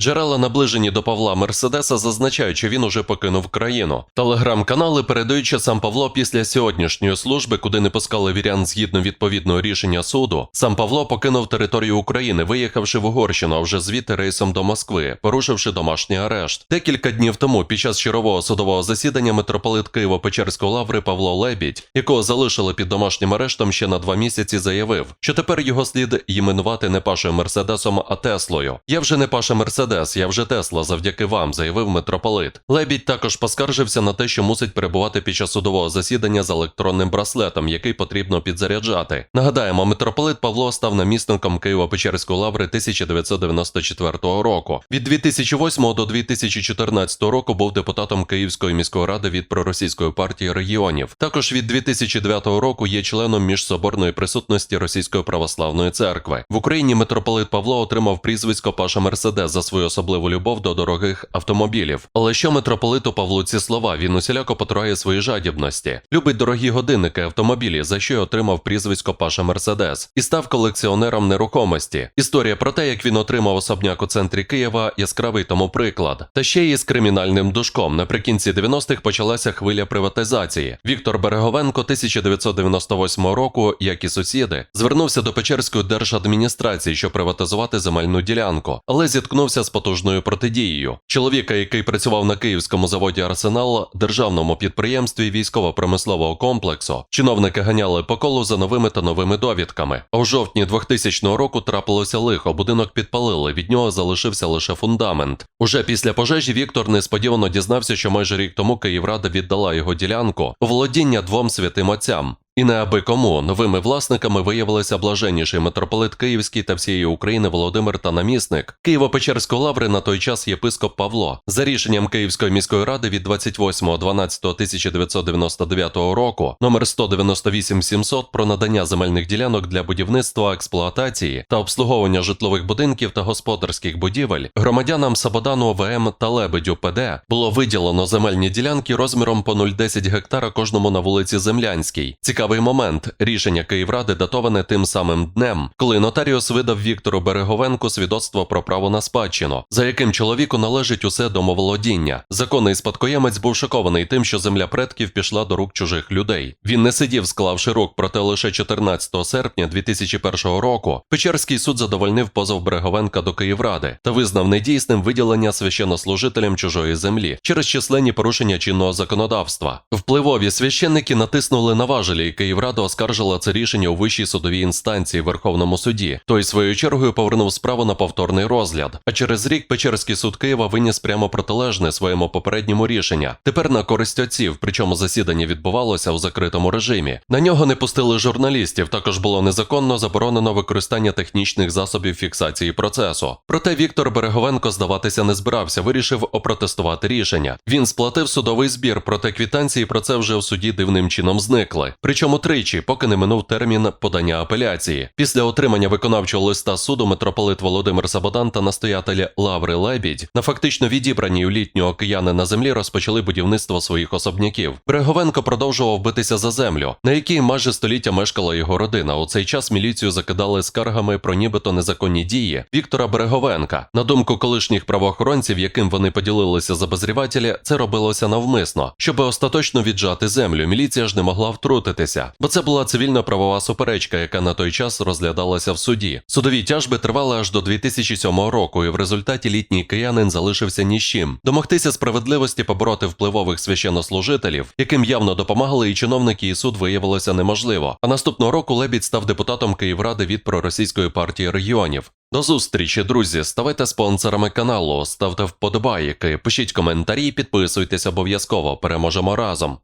Джерела, наближені до Павла Мерседеса, зазначають, що він уже покинув країну. Телеграм-канали передають, що сам Павло після сьогоднішньої служби, куди не пускали вірян згідно відповідного рішення суду, сам Павло покинув територію України, виїхавши в Угорщину, а вже звідти рейсом до Москви, порушивши домашній арешт. Декілька днів тому, під час чергового судового засідання, митрополит Києво-Печерської лаври Павло Лебідь, якого залишили під домашнім арештом ще на два місяці, заявив, що тепер його слід іменувати не Пашою Мерседесом, а Теслою. Я вже не Паша Мерседес, я вже Тесла, завдяки вам, заявив митрополит. Лебідь також поскаржився на те, що мусить перебувати під час судового засідання з електронним браслетом, який потрібно підзаряджати. Нагадаємо, митрополит Павло став намісником Києво-Печерської лаври 1994 року. Від 2008 до 2014 року був депутатом Київської міської ради від проросійської партії регіонів. Також від 2009 року є членом міжсоборної присутності Російської православної церкви. В Україні митрополит Павло отримав прізвисько Паша Мерседес за свою особливу любов до дорогих автомобілів. Але що митрополиту Павлу ці слова? Він усіляко потурає свої жадібності. Любить дорогі годинники, автомобілі, за що й отримав прізвисько Паша Мерседес, і став колекціонером нерухомості. Історія про те, як він отримав особняк у центрі Києва, яскравий тому приклад. Та ще й з кримінальним душком. Наприкінці 90-х почалася хвиля приватизації. Віктор Береговенко 1998 року, як і сусіди, звернувся до Печерської держадміністрації, щоб приватизувати земельну ділянку, але зіткнувся з потужною протидією. Чоловіка, який працював на київському заводі Арсенал, державному підприємстві військово-промислового комплексу, чиновники ганяли по колу за новими та новими довідками. А у жовтні 2000 року трапилося лихо, будинок підпалили. Від нього залишився лише фундамент. Уже після пожежі Віктор несподівано дізнався, що майже рік тому Київрада віддала його ділянку володіння двом святим отцям. І не аби кому новими власниками виявилися блаженніший митрополит Київський та всієї України Володимир та намісник Києво-Печерської лаври на той час єпископ Павло. За рішенням Київської міської ради від 28.12.1999 року номер 198 700 про надання земельних ділянок для будівництва, експлуатації та обслуговування житлових будинків та господарських будівель громадянам Сабодану ОВМ та Лебедю ПД було виділено земельні ділянки розміром по 0,10 гектара кожному на вулиці Землянській. Цікавий момент. Рішення Київради датоване тим самим днем, коли нотаріус видав Віктору Береговенку свідоцтво про право на спадщину, за яким чоловіку належить усе домоволодіння. Законний спадкоємець був шокований тим, що земля предків пішла до рук чужих людей. Він не сидів, склавши рук, проте лише 14 серпня 2001 року Печерський суд задовольнив позов Береговенка до Київради та визнав недійсним виділення священнослужителям чужої землі через численні порушення чинного законодавства. Впливові священники натиснули на важелі, Київрада оскаржила це рішення у вищій судовій інстанції Верховному суді. Той своєю чергою повернув справу на повторний розгляд. А через рік Печерський суд Києва виніс прямо протилежне своєму попередньому рішення. Тепер на користь отців, причому засідання відбувалося у закритому режимі. На нього не пустили журналістів. Також було незаконно заборонено використання технічних засобів фіксації процесу. Проте Віктор Береговенко здаватися не збирався, вирішив опротестувати рішення. Він сплатив судовий збір, проте квітанції про це вже в суді дивним чином зникли. Причому тричі, поки не минув термін подання апеляції. Після отримання виконавчого листа суду митрополит Володимир Сабодан та настоятель Лаври Лебідь на фактично відібраній у літнього кияни на землі розпочали будівництво своїх особняків. Бреговенко продовжував битися за землю, на якій майже століття мешкала його родина. У цей час міліцію закидали скаргами про нібито незаконні дії Віктора Береговенка. На думку колишніх правоохоронців, яким вони поділилися за безрівателя, це робилося навмисно, щоб остаточно віджати землю. Міліція ж не могла втрутитися, бо це була цивільна правова суперечка, яка на той час розглядалася в суді. Судові тяжби тривали аж до 2007 року, і в результаті літній киянин залишився ні з чим. Домогтися справедливості побороти впливових священнослужителів, яким явно допомагали і чиновники, і суд виявилося неможливо. А наступного року Лебідь став депутатом Київради від проросійської партії регіонів. До зустрічі, друзі. Ставайте спонсорами каналу, ставте вподобайки, пишіть коментарі, підписуйтесь обов'язково. Переможемо разом.